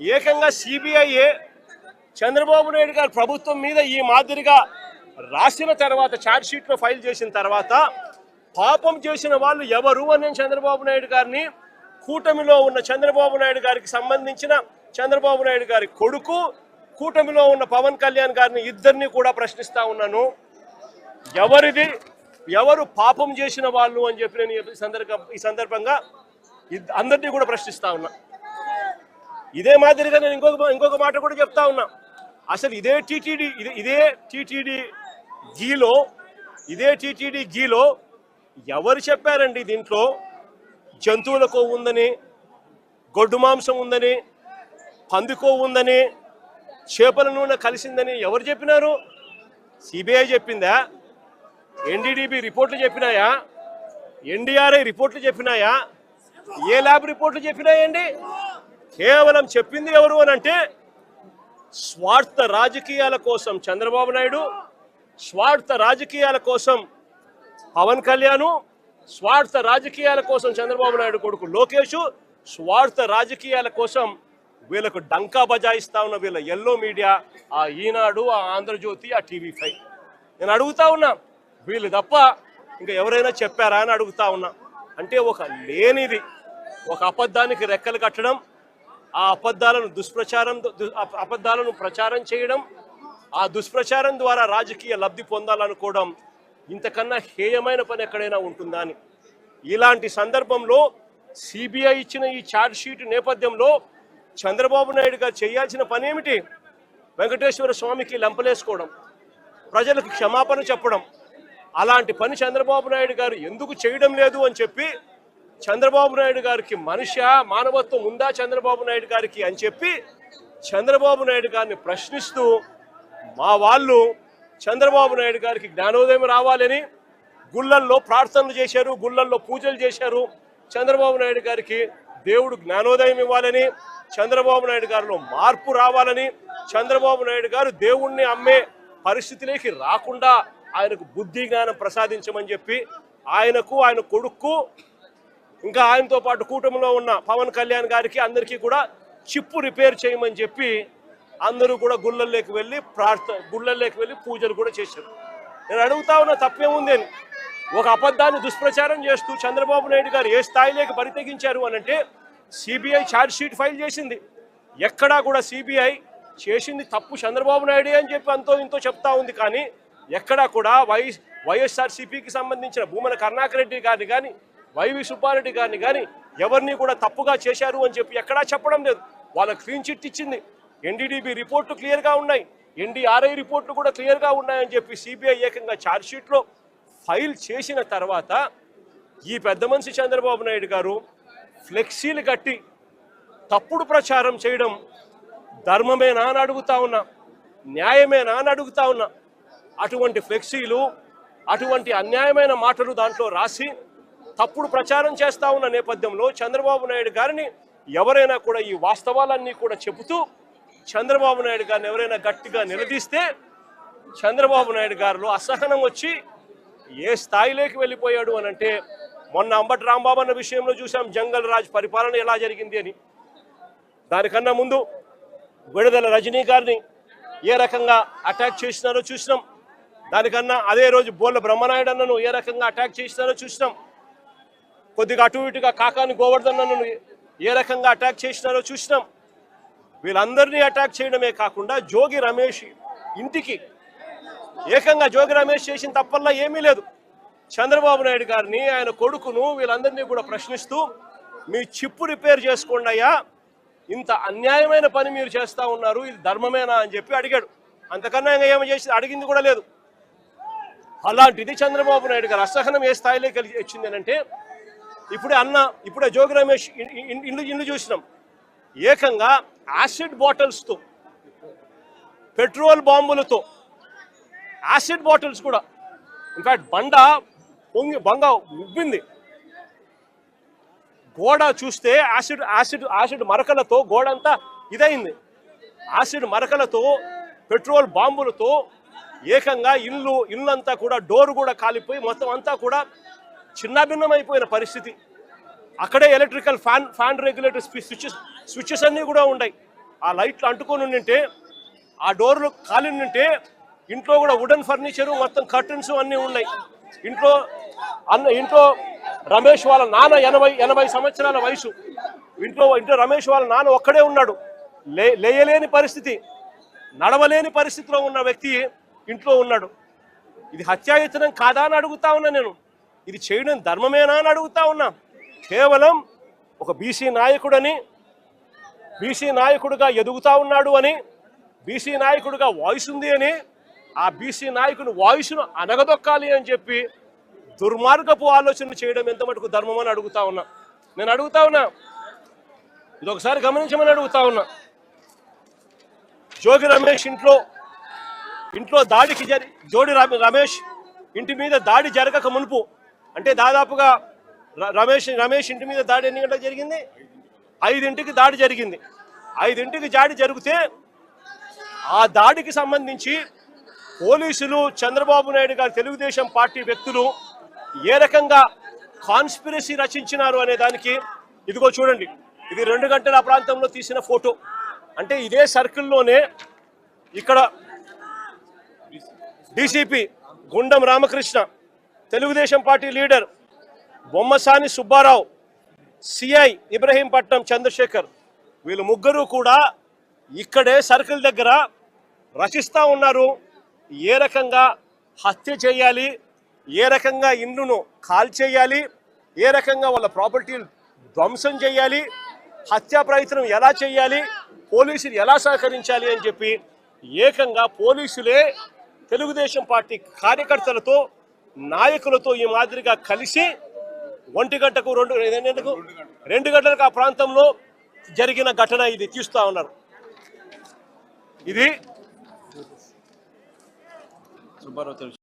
ఏకంగా సిబిఐఏ చంద్రబాబు నాయుడు గారి ప్రభుత్వం మీద ఈ మాదిరిగా రాసిన తర్వాత ఛార్జ్షీట్లో ఫైల్ చేసిన తర్వాత పాపం చేసిన వాళ్ళు ఎవరు అని చంద్రబాబు నాయుడు గారిని కూటమిలో ఉన్న చంద్రబాబు నాయుడు గారికి సంబంధించిన చంద్రబాబు నాయుడు గారి కొడుకు కూటమిలో ఉన్న పవన్ కళ్యాణ్ గారిని ఇద్దరిని కూడా ప్రశ్నిస్తా ఉన్నాను. ఎవరిది? ఎవరు పాపం చేసిన వాళ్ళు అని చెప్పి నేను ఈ సందర్భ ఈ సందర్భంగా ఇద్- అందరినీ కూడా ప్రశ్నిస్తా ఉన్నా. ఇదే మాదిరిగా నేను ఇంకొక ఇంకొక మాట కూడా చెప్తా ఉన్నా. అసలు ఇదే టీటీడీ ఇదే ఇదే టీటీడీ గీలో ఇదే టీటీడీ గీలో ఎవరు చెప్పారండి దీంట్లో? జంతువుల కొవ్వు ఉందని గొడ్డు మాంసం ఉందని పంది కొవ్వు ఉందని చేపల నూనె కలిసిందని ఎవరు చెప్పినారు? సిబిఐ చెప్పిందా? ఎన్డీడీబీ రిపోర్ట్లు చెప్పినాయా? ఎన్డీఆర్ఐ రిపోర్ట్లు చెప్పినాయా? ఏ ల్యాబ్ రిపోర్ట్లు చెప్పినాయండి? కేవలం చెప్పింది ఎవరు అని అంటే స్వార్థ రాజకీయాల కోసం చంద్రబాబు నాయుడు స్వార్థ రాజకీయాల కోసం పవన్ కళ్యాణ్ స్వార్థ రాజకీయాల కోసం చంద్రబాబు నాయుడు కొడుకు లోకేష్ స్వార్థ రాజకీయాల కోసం వీళ్ళకు డంకా బజాయిస్తా ఉన్న వీళ్ళ ఎల్లో మీడియా ఆ ఈనాడు ఆ ఆంధ్రజ్యోతి ఆ టీవీ ఫైవ్. నేను అడుగుతా ఉన్నా వీళ్ళు తప్ప ఇంకా ఎవరైనా చెప్పారా అని అడుగుతా ఉన్నా. అంటే ఒక లేనిది ఒక అబద్ధానికి రెక్కలు కట్టడం ఆ అబద్ధాలను దుష్ప్రచారం అబద్ధాలను ప్రచారం చేయడం ఆ దుష్ప్రచారం ద్వారా రాజకీయ లబ్ధి పొందాలనుకోవడం ఇంతకన్నా హేయమైన పని ఎక్కడైనా ఉంటుందా అని. ఇలాంటి సందర్భంలో సిబిఐ ఇచ్చిన ఈ ఛార్జ్షీట్ నేపథ్యంలో చంద్రబాబు నాయుడు గారు చేయాల్సిన పని ఏమిటి? వెంకటేశ్వర స్వామికి లెంపలేసుకోవడం ప్రజలకు క్షమాపణ చెప్పడం. అలాంటి పని చంద్రబాబు నాయుడు గారు ఎందుకు చేయడం లేదు అని చెప్పి చంద్రబాబు నాయుడు గారికి మనిషి మానవత్వం ఉందా చంద్రబాబు నాయుడు గారికి అని చెప్పి చంద్రబాబు నాయుడు గారిని ప్రశ్నిస్తూ మా వాళ్ళు చంద్రబాబు నాయుడు గారికి జ్ఞానోదయం రావాలని గుళ్ళల్లో ప్రార్థనలు చేశారు గుళ్ళల్లో పూజలు చేశారు. చంద్రబాబు నాయుడు గారికి దేవుడు జ్ఞానోదయం ఇవ్వాలని చంద్రబాబు నాయుడు గారిలో మార్పు రావాలని చంద్రబాబు నాయుడు గారు దేవుణ్ణి అమ్మే పరిస్థితిలోకి రాకుండా ఆయనకు బుద్ధి జ్ఞానం ప్రసాదించమని చెప్పి ఆయనకు ఆయన కొడుక్కు ఇంకా ఆయనతో పాటు కూటమిలో ఉన్న పవన్ కళ్యాణ్ గారికి అందరికీ కూడా చిప్పు రిపేర్ చేయమని చెప్పి అందరూ కూడా గుళ్ళల్లోకి వెళ్ళి ప్రార్థ గుళ్ళల్లోకి వెళ్ళి పూజలు కూడా చేశారు. నేను అడుగుతా ఉన్న తప్పేముంది అని. ఒక అబద్ధాన్ని దుష్ప్రచారం చేస్తూ చంద్రబాబు నాయుడు గారు ఏ స్థాయిలోకి పరితెగించారు అని అంటే సిబిఐ ఛార్జ్ షీట్ ఫైల్ చేసింది. ఎక్కడా కూడా సిబిఐ చేసింది తప్పు చంద్రబాబు నాయుడే అని చెప్పి అంతో ఇంతో చెప్తా ఉంది కానీ ఎక్కడా కూడా వై వైఎస్ఆర్సీపీకి సంబంధించిన భూమన కరుణాకర్ రెడ్డి గారిని కానీ వైవి సుబ్బారెడ్డి గారిని కానీ ఎవరిని కూడా తప్పుగా చేశారు అని చెప్పి ఎక్కడా చెప్పడం లేదు. వాళ్ళ క్లీన్ చిట్ ఇచ్చింది. ఎన్డీడీబీ రిపోర్ట్లు క్లియర్గా ఉన్నాయి. ఎన్డీఆర్ఐ రిపోర్ట్లు కూడా క్లియర్గా ఉన్నాయని చెప్పి సిబిఐ ఏకంగా ఛార్జ్ షీట్లో ఫైల్ చేసిన తర్వాత ఈ పెద్ద మనిషి చంద్రబాబు నాయుడు గారు ఫ్లెక్సీలు కట్టి తప్పుడు ప్రచారం చేయడం ధర్మమేనా అని అడుగుతా ఉన్నా న్యాయమేనా అని అడుగుతా ఉన్నా అటువంటి ఫ్లెక్సీలు అటువంటి అన్యాయమైన మాటలు దాంట్లో రాసి తప్పుడు ప్రచారం చేస్తా ఉన్న నేపథ్యంలో చంద్రబాబు నాయుడు గారిని ఎవరైనా కూడా ఈ వాస్తవాలన్నీ కూడా చెబుతూ చంద్రబాబు నాయుడు గారిని ఎవరైనా గట్టిగా నిలదీస్తే చంద్రబాబు నాయుడు గారిలో అసహనం వచ్చి ఏ స్థాయిలోకి వెళ్ళిపోయాడు అని అంటే మొన్న అంబటి రాంబాబు అన్న విషయంలో చూసాం జంగల్ రాజ్ పరిపాలన ఎలా జరిగింది అని. దానికన్నా ముందు విడుదల రజనీ గారిని ఏ రకంగా అటాక్ చేసినారో చూసినాం. దానికన్నా అదే రోజు బోళ్ళ బ్రహ్మనాయుడు అన్నను ఏ రకంగా అటాక్ చేసినారో చూసినాం. కొద్దిగా అటు ఇటుగా కాకాని గోవర్ధన్నను ఏ రకంగా అటాక్ చేసినారో చూసినాం. వీళ్ళందరినీ అటాక్ చేయడమే కాకుండా జోగి రమేష్ ఇంటికి ఏకంగా జోగి రమేష్ చేసిన తప్పల్లా ఏమీ లేదు. చంద్రబాబు నాయుడు గారిని ఆయన కొడుకును వీళ్ళందరినీ కూడా ప్రశ్నిస్తూ మీ చిప్పు రిపేర్ చేసుకోండి అయ్యా. ఇంత అన్యాయమైన పని మీరు చేస్తా ఉన్నారు. ఇది ధర్మమేనా? అని చెప్పి అడిగాడు. అంతకన్నా ఇంకా ఏమి చేసి అడిగింది కూడా లేదు. అలాంటిది చంద్రబాబు నాయుడు గారు అసహనం ఏ స్థాయిలోకి కలిగి వచ్చింది అంటే ఇప్పుడే అన్న ఇప్పుడే జోగి రమేష్ ఇండ్లు ఇండ్లు ఇల్లు ఇల్లు చూసినాం. ఏకంగా యాసిడ్ బాటిల్స్తో పెట్రోల్ బాంబులతో యాసిడ్ బాటిల్స్ కూడా. ఇన్ఫాక్ట్ బండ పొంగి బంగ ఉబ్బింది. గోడ చూస్తే యాసిడ్ యాసిడ్ యాసిడ్ మరకలతో గోడ అంతా ఇదైంది యాసిడ్ మరకలతో పెట్రోల్ బాంబులతో ఏకంగా ఇల్లు ఇల్లు అంతా కూడా డోర్ కూడా కాలిపోయి మొత్తం అంతా కూడా చిన్నాభిన్నమైపోయిన పరిస్థితి. అక్కడే electrical fan fan regulator switches switches అన్నీ కూడా ఉన్నాయి ఆ లైట్లు అంటుకొని ఉండింటే ఆ డోర్లు ఖాళీ ఉంటే ఇంట్లో కూడా వుడెన్ ఫర్నిచరు మొత్తం కర్టన్స్ అన్నీ ఉన్నాయి. ఇంట్లో అన్న ఇంట్లో రమేష్ వాళ్ళ నాన్న ఎనభై ఎనభై సంవత్సరాల వయసు. ఇంట్లో ఇంట్లో రమేష్ వాళ్ళ నాన్న ఒక్కడే ఉన్నాడు. లే లేయలేని పరిస్థితి. నడవలేని పరిస్థితిలో ఉన్న వ్యక్తి ఇంట్లో ఉన్నాడు. ఇది హత్యాయతనం కాదా అని అడుగుతా ఉన్నా నేను. ఇది చేయడం ధర్మమేనా అని అడుగుతా ఉన్నా. కేవలం ఒక బీసీ నాయకుడని బీసీ నాయకుడిగా ఎదుగుతా ఉన్నాడు అని బీసీ నాయకుడుగా వాయిస్ ఉంది అని ఆ బీసీ నాయకుని వాయిస్ను అనగదొక్కాలి అని చెప్పి దుర్మార్గపు ఆలోచన చేయడం ఎంత మటుకు ధర్మం అని అడుగుతా ఉన్నా. నేను అడుగుతా ఉన్నా. ఇది ఒకసారి గమనించమని అడుగుతా ఉన్నా. జోగి రమేష్ ఇంట్లో ఇంట్లో దాడికి జరి జోడి రమేష్ ఇంటి మీద దాడి జరగక మునుపు అంటే దాదాపుగా ర- రమేష్ రమేష్ ఇంటి మీద దాడి ఎన్ని గంటలకు జరిగింది? ఐదింటికి దాడి జరిగింది. ఐదింటికి దాడి జరిగితే ఆ దాడికి సంబంధించి పోలీసులు చంద్రబాబు నాయుడు గారు తెలుగుదేశం పార్టీ వ్యక్తులు ఏ రకంగా కాన్స్పిరసీ రచించినారు అనే దానికి ఇదిగో చూడండి. ఇది రెండు గంటల ప్రాంతంలో తీసిన ఫోటో. అంటే ఇదే సర్కిల్లోనే ఇక్కడ DCP Gundam Ramakrishna Telugu Desam party leader Bommasani Subbarao CI Ibrahimpatnam Chandrashekar వీళ్ళు ముగ్గురు కూడా ఇక్కడే సర్కిల్ దగ్గర రచిస్తూ ఉన్నారు. ఏ రకంగా హత్య చేయాలి ఏ రకంగా ఇండ్లును కాల్ చేయాలి ఏ రకంగా వాళ్ళ ప్రాపర్టీలు ధ్వంసం చేయాలి హత్యా ప్రయత్నం ఎలా చేయాలి పోలీసులు ఎలా సహకరించాలి అని చెప్పి ఏకంగా పోలీసులే తెలుగుదేశం పార్టీ కార్యకర్తలతో నాయకులతో ఈ మాదిరిగా కలిసి ఒంటి గంటకు రెండు గంటకు రెండు గంటలకు ఆ ప్రాంతంలో జరిగిన ఘటన ఇది తీస్తా ఉన్నారు. ఇది సుబ్బారావు